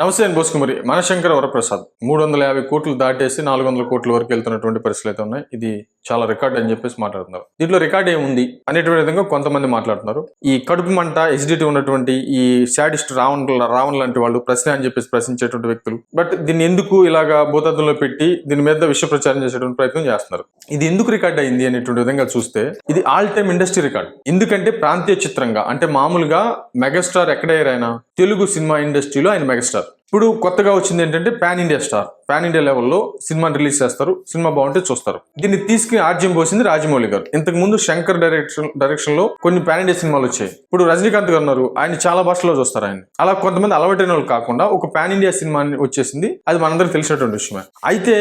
నమస్తే అండి బోసుకుమరి. మనశంకర వరప్రసాద్. మూడు వందల యాభై కోట్లు దాటేసి నాలుగు వందల కోట్ల వరకు వెళ్తున్నటువంటి పరిస్థితులు అయితే ఉన్నాయి. ఇది చాలా రికార్డ్ అని చెప్పేసి మాట్లాడుతున్నారు. దీంట్లో రికార్డ్ ఏముంది అనేటువంటి విధంగా కొంతమంది మాట్లాడుతున్నారు. ఈ కడుపు మంట ఎసిడిటీ ఉన్నటువంటి ఈ శాడిస్ట్ రావణ్ రావణ్ లాంటి వాళ్ళు ప్రశ్న అని చెప్పేసి ప్రశ్నించేటువంటి వ్యక్తులు. బట్ దీన్ని ఎందుకు ఇలాగా భూతత్వంలో పెట్టి దీని మీద విష ప్రచారం చేసేటువంటి ప్రయత్నం చేస్తున్నారు. ఇది ఎందుకు రికార్డ్ అయింది అనేటువంటి విధంగా చూస్తే ఇది ఆల్ టైమ్ ఇండస్ట్రీ రికార్డ్. ఎందుకంటే ప్రాంతీయ చిత్రంగా అంటే మామూలుగా మెగాస్టార్ ఎక్కడయ్యారు ఆయన? తెలుగు సినిమా ఇండస్ట్రీలో ఆయన మెగాస్టార్. ఇప్పుడు కొత్తగా వచ్చింది ఏంటంటే pan India star pan India లెవెల్లో సినిమా రిలీజ్ చేస్తారు సినిమా బాగుంటే చూస్తారు. దీన్ని తీసుకుని ఆర్జ్యం పోసింది రాజమౌళి గారు. ఇంతకు ముందు శంకర్ డైరెక్షన్ డైరెక్షన్లో కొన్ని పాన్ ఇండియా సినిమాలు వచ్చాయి. ఇప్పుడు రజనీకాంత్ గారు ఉన్నారు ఆయన చాలా భాషలో చూస్తారు ఆయన. అలా కొంతమంది అలవాటైన వాళ్ళు కాకుండా ఒక పాన్ ఇండియా సినిమా వచ్చేసింది. అది మనందరికి తెలిసినటువంటి విషయమే. అయితే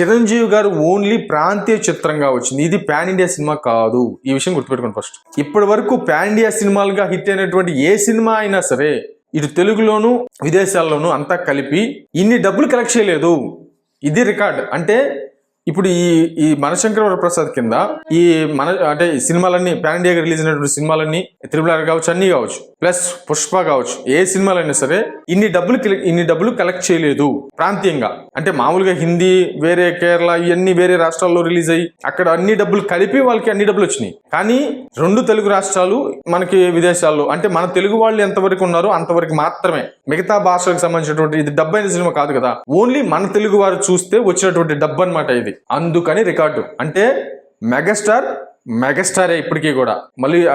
చిరంజీవి గారు ఓన్లీ ప్రాంతీయ చిత్రంగా వచ్చింది. ఇది పాన్ ఇండియా సినిమా కాదు. ఈ విషయం గుర్తుపెట్టుకోండి ఫస్ట్ ఇప్పటి వరకు పాన్ ఇండియా సినిమాలుగా హిట్ అయినటువంటి ఏ సినిమా అయినా సరే ఇటు తెలుగులోను విదేశాల్లోనూ అంతా కలిపి ఇన్ని డబ్బులు కలెక్ట్ చేయలేదు. ఇది రికార్డ్. అంటే ఇప్పుడు ఈ ఈ మనశంకర వరప్రసాద్ కింద ఈ మన అంటే సినిమాలన్నీ పాన్ ఇండియాగా రిలీజ్ అయినటువంటి సినిమాలన్నీ త్రిబుల్ కావచ్చు అన్నీ కావచ్చు ప్లస్ పుష్ప కావచ్చు ఏ సినిమాలైనా సరే ఇన్ని డబ్బులు ఇన్ని డబ్బులు కలెక్ట్ చేయలేదు. ప్రాంతీయంగా. అంటే మామూలుగా హిందీ వేరే కేరళ ఇవన్నీ వేరే రాష్ట్రాల్లో రిలీజ్ అయ్యి అక్కడ అన్ని డబ్బులు కలిపి వాళ్ళకి అన్ని డబ్బులు వచ్చినాయి. కానీ రెండు తెలుగు రాష్ట్రాలు మనకి విదేశాల్లో అంటే మన తెలుగు వాళ్ళు ఎంతవరకు ఉన్నారో అంతవరకు మాత్రమే. మిగతా భాషలకు సంబంధించినటువంటి ఇది డబ్ అయిన సినిమా కాదు కదా. ఓన్లీ మన తెలుగు వారు చూస్తే వచ్చినటువంటి డబ్ అనమాట ఇది. అందుకని రికార్డు. అంటే మెగాస్టార్ మెగాస్టారే ఇప్పటికీ కూడా. మళ్ళీ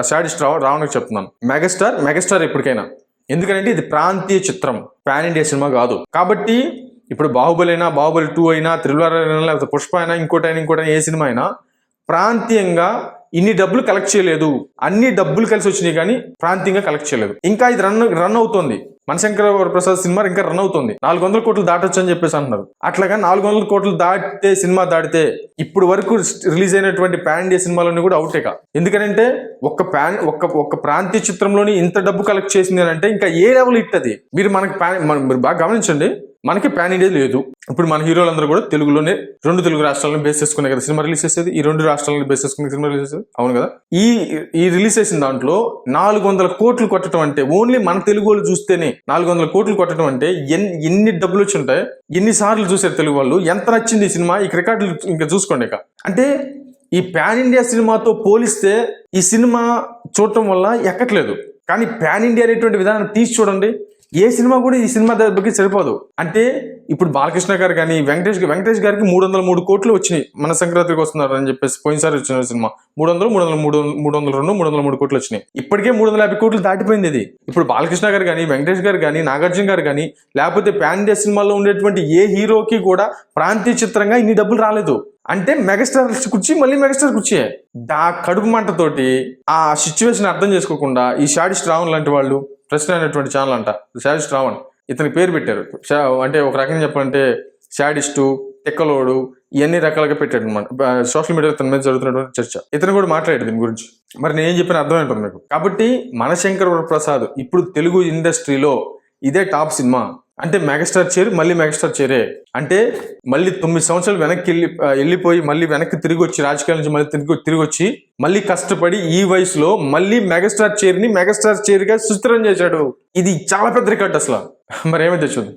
సాడిస్ట్ రావ రావడానికి చెప్తున్నాను. మెగాస్టార్ మెగాస్టార్ ఇప్పటికైనా. ఎందుకంటే ఇది ప్రాంతీయ చిత్రం. పాన్ ఇండియా సినిమా కాదు. కాబట్టి ఇప్పుడు బాహుబలి అయినా బాహుబలి టూ అయినా త్రిబుల్ అయినా లేకపోతే పుష్ప అయినా ఇంకోటైనా ఇంకోటైనా ఏ సినిమా అయినా ప్రాంతీయంగా ఇన్ని డబ్బులు కలెక్ట్ చేయలేదు. అన్ని డబ్బులు కలిసి వచ్చినాయి కానీ ప్రాంతీయంగా కలెక్ట్ చేయలేదు. ఇంకా ఇది రన్ రన్ అవుతోంది. మనశంకర ప్రసాద్ సినిమా ఇంకా రన్ అవుతుంది. నాలుగు వందల కోట్లు దాటొచ్చు అని చెప్పేసి అంటున్నారు. అట్లాగా నాలుగు వందల కోట్లు దాటితే సినిమా దాటితే ఇప్పుడు వరకు రిలీజ్ అయినటువంటి పాన్ ఇండియా సినిమాలన్నీ కూడా అవుటేక ఎందుకంటే ఒక్క పాన్ ఒక్క ఒక్క ప్రాంతీయ చిత్రంలోని ఇంత డబ్బు కలెక్ట్ చేసింది అని అంటే ఇంకా ఏ లెవెల్ ఇట్టది అది? మీరు మనకి పాన్ మీరు బాగా గమనించండి. మనకి ప్యాన్ ఇండియా లేదు. ఇప్పుడు మన హీరోలందరూ కూడా తెలుగులోనే రెండు తెలుగు రాష్ట్రాలను బేస్ చేసుకునే కదా సినిమా రిలీజ్ చేసేది. ఈ రెండు రాష్ట్రాలను బేస్ చేసుకునే సినిమా రిలీజ్ చేసేది. అవును కదా? ఈ ఈ రిలీజ్ చేసిన దాంట్లో నాలుగు వందల కోట్లు కొట్టడం అంటే ఓన్లీ మన తెలుగు వాళ్ళు చూస్తేనే నాలుగు వందల కోట్లు కొట్టడం అంటే ఎన్ ఎన్ని డబ్బులు వచ్చి ఉంటాయి? ఎన్ని సార్లు చూసారు తెలుగు వాళ్ళు? ఎంత నచ్చింది ఈ సినిమా? ఈ రికార్డులు ఇంకా చూసుకోండి ఇక. అంటే ఈ ప్యాన్ ఇండియా సినిమాతో పోలిస్తే ఈ సినిమా చూడటం వల్ల ఎక్కట్లేదు. కానీ ప్యాన్ ఇండియా అనేటువంటి విధానం తీసి చూడండి. ఏ సినిమా కూడా ఈ సినిమా దగ్గరికి సరిపోదు. అంటే ఇప్పుడు బాలకృష్ణ గారు కానీ వెంకటేష్ వెంకటేష్ గారికి మూడు వందల మూడు కోట్లు వచ్చినాయి. మన సంక్రాంతికి వస్తున్నారు అని చెప్పేసి పోయినసారి వచ్చిన సినిమా. మూడు వందలు మూడు వందల మూడు మూడు వందల రెండు మూడు వందల మూడు కోట్లు వచ్చినాయి. ఇప్పటికే మూడు వందల యాభై కోట్లు దాటిపోయింది ఇది. ఇప్పుడు బాలకృష్ణ గారు కానీ వెంకటేష్ గారు కానీ నాగార్జున గారు కానీ లేకపోతే ప్యాన్ ఇండియా సినిమాలో ఉండేటువంటి ఏ హీరోకి కూడా ప్రాంతీయ చిత్రంగా ఇన్ని డబ్బులు రాలేదు. అంటే మెగాస్టార్ కుర్చీ మళ్ళీ మెగాస్టార్ కుర్చీ దా కడుపు మంటతోటి ఆ సిచ్యువేషన్ అర్థం చేసుకోకుండా ఈ షాడిస్ట్ రావణ్ లాంటి వాళ్ళు ప్రశ్న అనేటువంటి ఛానల్ అంట. శాడిస్ట్ రావణ్. ఇతని పేరు పెట్టారు. అంటే ఒక రకంగా చెప్పాలంటే శాడిస్టు తెక్కలోడు ఇవన్నీ రకాలుగా పెట్టాడు అనమాట సోషల్ మీడియాలో తన మీద జరుగుతున్నటువంటి చర్చ. ఇతను కూడా మాట్లాడాడు దీని గురించి. మరి నేను చెప్పిన అర్థం మీకు కాబట్టి మనశంకర్ ప్రసాద్ ఇప్పుడు తెలుగు ఇండస్ట్రీలో ఇదే టాప్ సినిమా. అంటే మెగాస్టార్ చేరు మళ్ళీ మెగాస్టార్ చేరే. అంటే మళ్ళీ తొమ్మిది సంవత్సరాలు వెనక్కి వెళ్ళి వెళ్ళిపోయి మళ్ళీ వెనక్కి తిరిగి వచ్చి రాజకీయాల నుంచి మళ్ళీ తిరిగి తిరిగి వచ్చి మళ్ళీ కష్టపడి ఈ వయసులో మళ్ళీ మెగాస్టార్ చేరిని మెగాస్టార్ చేరిగా సుస్థిరం చేశాడు. ఇది చాలా పెద్ద రికార్డ్ అసలు. మరి ఏమైతే చూద్దాం